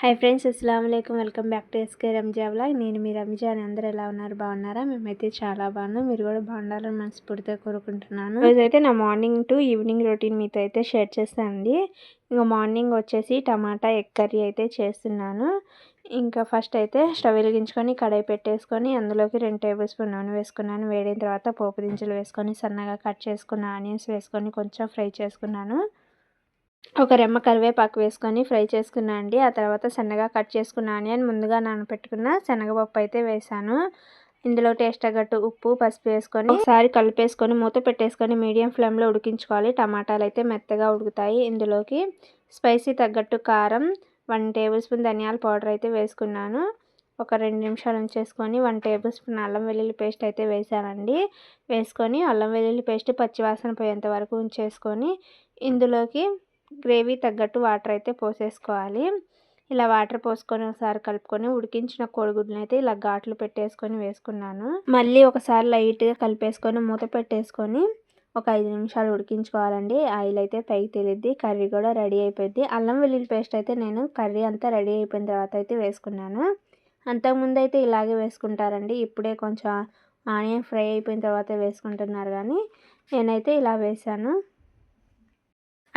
Hi friends అస్సలం welcome back to SK Ranja vlog. నేను మీ రంజాన్ అందరూ ఎలా ఉన్నారు? బాగున్నారా? మేమైతే చాలా బాగున్నాం. మీరు కూడా బాగుండాలని మనస్ఫూర్తిగా కోరుకుంటున్నాను. రోజైతే నా మార్నింగ్ టు ఈవినింగ్ రొటీన్ మీతో అయితే షేర్ చేస్తానండి. ఇంకా మార్నింగ్ వచ్చేసి టమాటా ఎగ్ కర్రీ అయితే చేస్తున్నాను. ఇంకా ఫస్ట్ అయితే స్టవ్ వెలిగించుకొని కడాయి పెట్టేసుకొని అందులోకి రెండు టేబుల్ స్పూన్ నూనె వేసుకున్నాను. వేడిన తర్వాత పోపు దించులు వేసుకొని సన్నగా కట్ చేసుకున్న ఆనియన్స్ వేసుకొని కొంచెం ఫ్రై చేసుకున్నాను. ఒక రెమ్మ కరివేపాకు వేసుకొని ఫ్రై చేసుకున్నా అండి. ఆ తర్వాత సన్నగా కట్ చేసుకున్న ఆనియన్ ముందుగా నానబెట్టుకున్న శనగపప్పు అయితే వేసాను. ఇందులో టేస్ట్ తగ్గట్టు ఉప్పు పసుపు వేసుకొని ఒకసారి కలిపేసుకొని మూత పెట్టేసుకొని మీడియం ఫ్లేమ్లో ఉడికించుకోవాలి. టమాటాలు అయితే మెత్తగా ఉడుకుతాయి. ఇందులోకి స్పైసీ తగ్గట్టు కారం వన్ టేబుల్ స్పూన్ ధనియాల పౌడర్ అయితే వేసుకున్నాను. ఒక రెండు నిమిషాలు ఉంచేసుకొని వన్ టేబుల్ స్పూన్ అల్లం వెల్లుల్లి పేస్ట్ అయితే వేసానండి. వేసుకొని అల్లం వెల్లుల్లి పేస్ట్ పచ్చివాసన పోయేంత వరకు ఉంచేసుకొని ఇందులోకి గ్రేవీ తగ్గట్టు వాటర్ అయితే పోసేసుకోవాలి. ఇలా వాటర్ పోసుకొని ఒకసారి కలుపుకొని ఉడికించిన కోడిగుడ్లను అయితే ఇలా ఘాట్లు పెట్టేసుకొని వేసుకున్నాను. మళ్ళీ ఒకసారి లైట్గా కలిపేసుకొని మూత పెట్టేసుకొని ఒక ఐదు నిమిషాలు ఉడికించుకోవాలండి. ఆయిల్ అయితే పైకి తెలియద్ది కర్రీ కూడా రెడీ అయిపోయింది అల్లం వెల్లుల్లి పేస్ట్ అయితే నేను కర్రీ అంతా రెడీ అయిపోయిన తర్వాత అయితే వేసుకున్నాను. అంతకుముందు అయితే ఇలాగే వేసుకుంటారండి. ఇప్పుడే కొంచెం ఆనియన్ ఫ్రై అయిపోయిన తర్వాత వేసుకుంటున్నారు కానీ నేనైతే ఇలా వేసాను.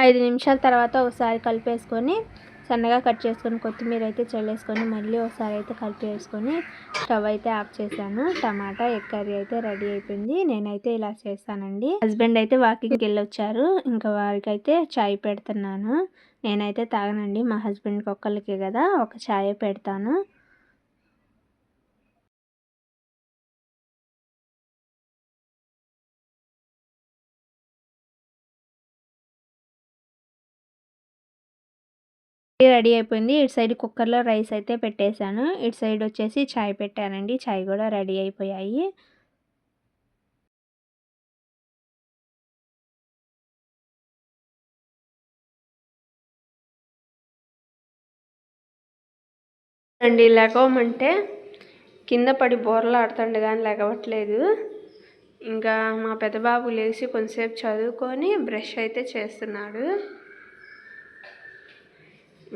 ఐదు నిమిషాల తర్వాత ఒకసారి కలిపేసుకొని సన్నగా కట్ చేసుకొని కొత్తిమీర అయితే చల్లేసుకొని మళ్ళీ ఒకసారి అయితే కలిపేసుకొని స్టవ్ అయితే ఆఫ్ చేశాను. టమాటా ఎగ్ కర్రీ అయితే రెడీ అయిపోయింది. నేనైతే ఇలా చేస్తానండి. హస్బెండ్ అయితే వాకింగ్కి వెళ్ళొచ్చారు. ఇంకా వారికి అయితే చాయ్ పెడుతున్నాను. నేనైతే తాగనండి. మా హస్బెండ్కి ఒక్కళ్ళకే కదా. ఒక చాయ్ పెడతాను. రెడీ అయిపోయింది. ఇటు సైడ్ కుక్కర్లో రైస్ అయితే పెట్టేశాను. ఇటు సైడ్ వచ్చేసి చాయ్ పెట్టానండి. చాయ్ కూడా రెడీ అయిపోయాయి. అండి లెగవమంటే కింద పడి బోర్లు ఆడుతుండే కానీ లెగవట్లేదు. ఇంకా మా పెద్ద బాబు లేచి కొంతసేపు చదువుకొని బ్రష్ అయితే చేస్తున్నాడు.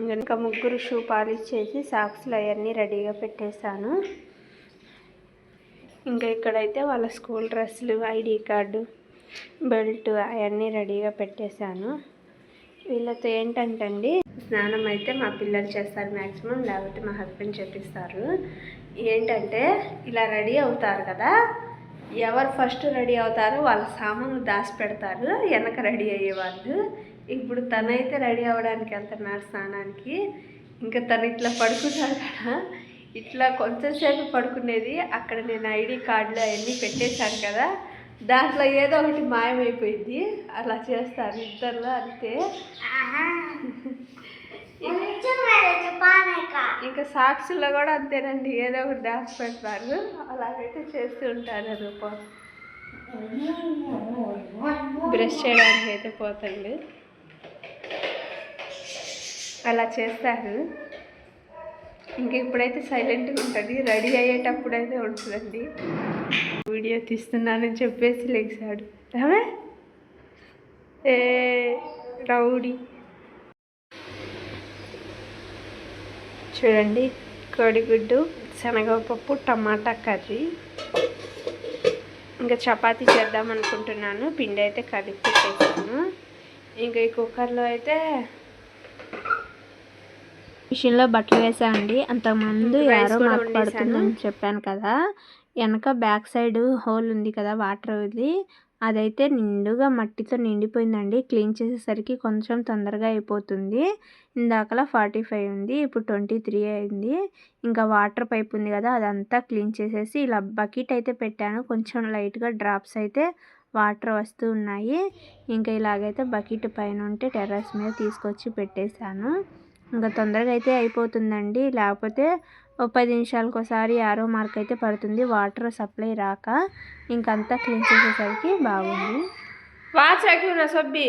ఇంకా ముగ్గురు షూ పాలిష్ చేసి సాక్స్లు అవన్నీ రెడీగా పెట్టేశాను. ఇంకా ఇక్కడైతే వాళ్ళ స్కూల్ డ్రెస్సులు ఐడి కార్డు బెల్ట్ అవన్నీ రెడీగా పెట్టేశాను. వీళ్ళతో ఏంటంటండి స్నానం అయితే మా పిల్లలు చేస్తారు మ్యాక్సిమం లేకపోతే మా హస్బెండ్ చెప్పిస్తారు ఏంటంటే ఇలా రెడీ అవుతారు కదా ఎవరు ఫస్ట్ రెడీ అవుతారో వాళ్ళ సామాన్లు దాచి పెడతారు వెనక రెడీ అయ్యేవాళ్ళు. ఇప్పుడు తనైతే రెడీ అవ్వడానికి వెళ్తున్నారు స్నానానికి. ఇంకా తను ఇట్లా పడుకున్నాడు? కదా ఇట్లా కొంచెంసేపు పడుకునేది. అక్కడ నేను ఐడి కార్డులు అవన్నీ పెట్టేశాను కదా. దాంట్లో ఏదో ఒకటి మాయమైపోయింది. అలా చేస్తారు ఇద్దరులో అంతే. ఇంకా సాక్షుల్లో కూడా అంతేనండి. ఏదో ఒకటి డాన్స్ పెడతారు. అలాగైతే చేస్తూ ఉంటారు రూపం. బ్రష్ చేయడానికి అయితే పోతుంది అలా చేస్తారు. ఇంక ఇప్పుడైతే సైలెంట్గా ఉంటుంది. రెడీ అయ్యేటప్పుడు అయితే ఉంటుందండి. వీడియో తీస్తున్నానని చెప్పేసి లెగిసాడు అవే ఏ రౌడీ. చూడండి కోడిగుడ్డు శనగపప్పు టమాటా కర్రీ. ఇంకా చపాతీ చేద్దాం అనుకుంటున్నాను. పిండి అయితే కలిపి పెట్టేసాను ఇంకా ఈ కుక్కర్లో అయితే మిషన్లో బట్టలు వేసానండి అంతకుముందు ఎవరో మాకు పడుతుందని చెప్పాను కదా. వెనక బ్యాక్ సైడ్ హోల్ ఉంది కదా వాటర్ ఇది. అదైతే నిండుగా మట్టితో నిండిపోయిందండి. క్లీన్ చేసేసరికి కొంచెం తొందరగా అయిపోతుంది. ఇందాకలా ఫార్టీ ఫైవ్ ఉంది ఇప్పుడు ట్వంటీ త్రీ అయింది. ఇంకా వాటర్ పైప్ ఉంది కదా అదంతా క్లీన్ చేసేసి ఇలా బకెట్ అయితే పెట్టాను. కొంచెం లైట్గా డ్రాప్స్ అయితే వాటర్ వస్తూ ఉన్నాయి. ఇంకా ఇలాగైతే బకెట్ పైన ఉంటే టెర్రస్ మీద తీసుకొచ్చి పెట్టేశాను. ఇంకా తొందరగా అయితే అయిపోతుందండి లేకపోతే ఒక పది నిమిషాలకు ఒకసారి ఆరో మార్క్ అయితే పడుతుంది వాటర్ సప్లై రాక ఇంకంతా క్లీన్ చేసేసరికి బాగుంది వాచ్ रखी ना सब भी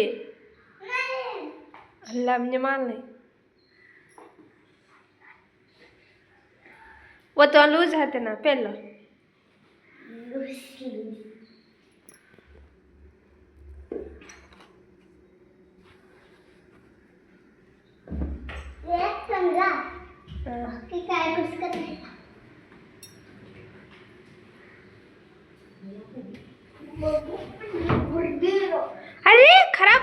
अल्लाह मुझे मान ले वो तो लूज है ना पहले काय अरे खराब।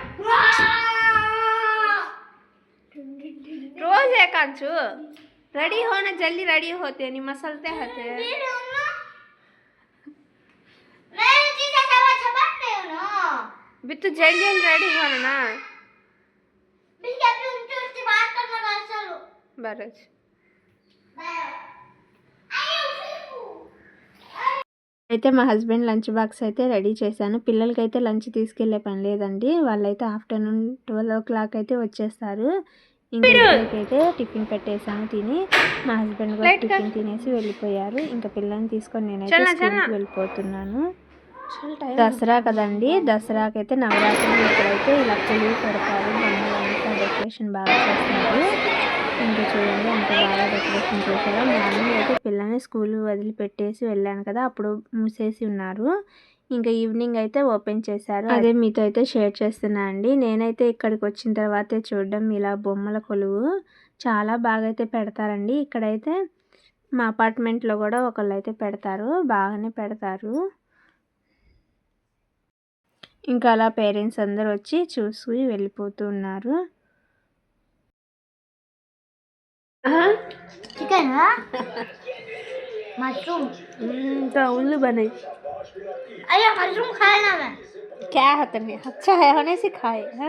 रोज है कांचू। रेडी हो ना? जल्दी रेडी होते नहीं मसलते होते भी तू जल्दी रेडी हो ना। बरच। అయితే మా హస్బెండ్ లంచ్ బాక్స్ అయితే రెడీ చేశాను. పిల్లలకైతే లంచ్ తీసుకెళ్ళే పని లేదండి. వాళ్ళైతే ఆఫ్టర్నూన్ ట్వెల్వ్ ఓ క్లాక్ అయితే వచ్చేస్తారు. ఇంకా అయితే టిఫిన్ పెట్టేశాను తిని మా హస్బెండ్ కూడా టిఫిన్ తినేసి వెళ్ళిపోయారు. ఇంకా పిల్లల్ని తీసుకొని నేనైతే స్కూల్కి వెళ్ళిపోతున్నాను. దసరా కదండి దసరాకైతే నవరాత్రులు ఇక్కడైతే ఇలా కొలువు పెడతారు. బొమ్మలంతా డెకరేషన్ బాగా చేస్తారు. చూడండి అంత బాగా డెకరేషన్ చేశారు. మార్నింగ్ అయితే పిల్లల్ని స్కూల్ వదిలిపెట్టేసి వెళ్ళాను కదా అప్పుడు మూసేసి ఉన్నారు. ఇంకా ఈవినింగ్ అయితే ఓపెన్ చేశారు. అదే మీతో అయితే షేర్ చేస్తున్నా అండి. నేనైతే ఇక్కడికి వచ్చిన తర్వాతే చూడడం ఇలా బొమ్మల కొలువు చాలా బాగా అయితే పెడతారండి. ఇక్కడైతే మా అపార్ట్మెంట్లో కూడా ఒకళ్ళు అయితే పెడతారు. బాగానే పెడతారు. ఇంకా అలా పేరెంట్స్ అందరు వచ్చి చూసి వెళ్ళిపోతూ ఉన్నారు. चिकन मशरूम उल्लू बने अरे मशरूम खाया ना मैं క్యా హతనే అచ్చా high హోనే C ఖాయే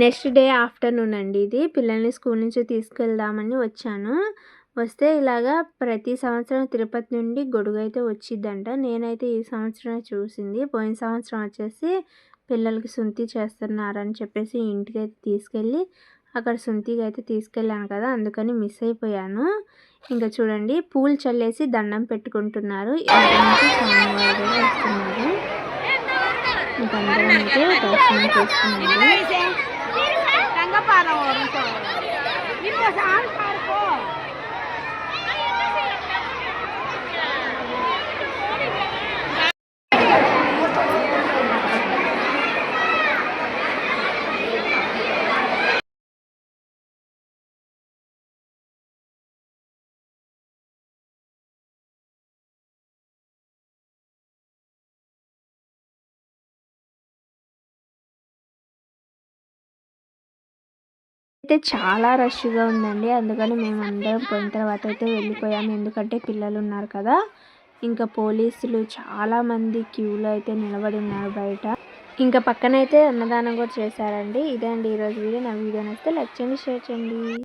next day afternoon అండి ఇది పిల్లల్ని స్కూల్ నుంచి తీసుకెళ్దామని వచ్చాను వస్తే ఇలాగా ప్రతి సంవత్సరం తిరుపతి నుండి గొడుగు అయితే వచ్చిద్దంట నేనైతే ఈ సంవత్సరం చూసింది పోయిన సంవత్సరం వచ్చేసి పిల్లలకి సుంతి చేస్తున్నారని చెప్పేసి ఇంటికి అయితే తీసుకెళ్ళి అక్కడ సుంతికి అయితే తీసుకెళ్ళాను కదా అందుకని మిస్ అయిపోయాను. ఇంకా చూడండి పూలు చల్లేసి దండం పెట్టుకుంటున్నారు. వస్తున్నారు. ఇంకా అందరం అయితే దర్శనం చేసుకున్నాము. అయితే చాలా రష్గా ఉందండి. అందుకని మేము అందరం పోయిన తర్వాత అయితే వెళ్ళిపోయాము ఎందుకంటే పిల్లలు ఉన్నారు కదా. ఇంకా పోలీసులు చాలా మంది క్యూలో అయితే నిలబడి ఉన్నారు బయట. ఇంకా పక్కనైతే అన్నదానం కూడా చేశారండి. ఇదే అండి ఈరోజు వీడియో. నా వీడియో నచ్చితే లైక్ చేయండి షేర్ చేయండి.